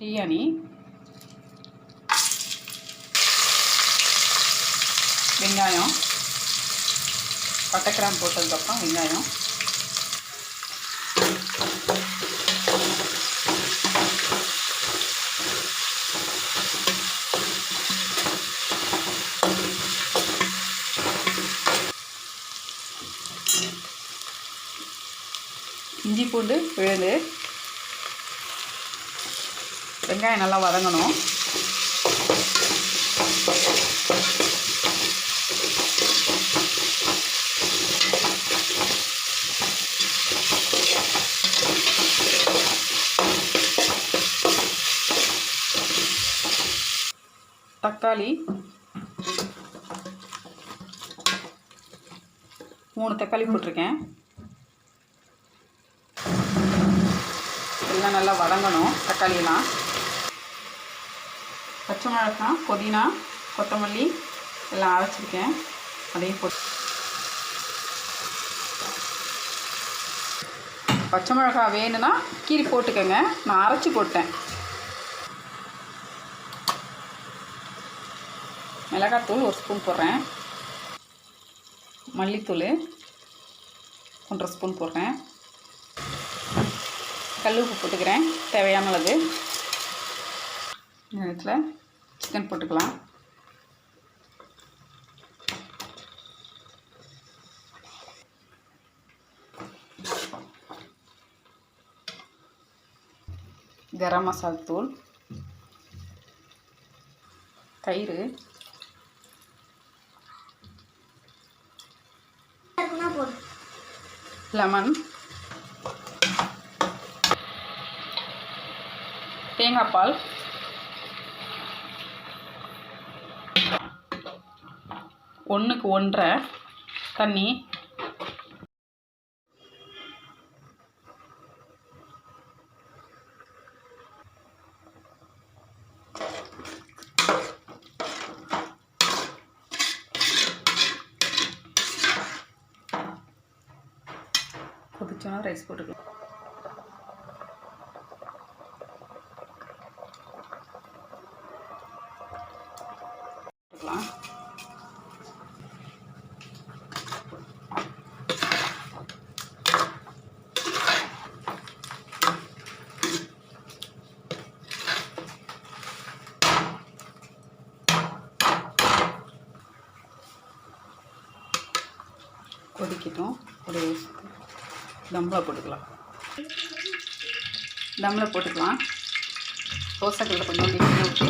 பிரியாணி. வெங்காயம். பட்டைக்கிராம் போட்டதுக்கப்புறம் வெங்காயம். இஞ்சி பூண்டு விழுது வெங்காயம் நல்லா வதங்கணும். தக்காளி மூணு தக்காளி போட்டிருக்கேன். எல்லாம் நல்லா வதங்கணும் தக்காளியெல்லாம். பச்சை மிளகாய் புதினா கொத்தமல்லி எல்லாம் அரைச்சிருக்கேன். அதையும் போட்டு பச்சை மிளகா வேணும்னா கீரி போட்டுக்கோங்க. நான் அரைச்சி போட்டேன். மிளகாத்தூள் ஒரு ஸ்பூன் போடுறேன். மல்லித்தூள் ஒன்றரை ஸ்பூன் போடுறேன். கல் உப்பு போட்டுக்கிறேன். தேவையான அளவு. இந்த சிக்கன் போட்டுக்கலாம். கரம் மசால் தூள் தயிர். லெமன். தேங்காய் பால். ஒன்றுக்கு ஒன்றரை தண்ணி. கொதிச்சோன்னா ரைஸ் போட்டுக்கலாம் போட்டுக்கலாம். கொதிக்கட்டும். ஒரு தம்மில் போட்டுக்கலாம். தம்மில் போட்டுக்கலாம். தோசைக்கல்ல கொஞ்சம் ஊற்றி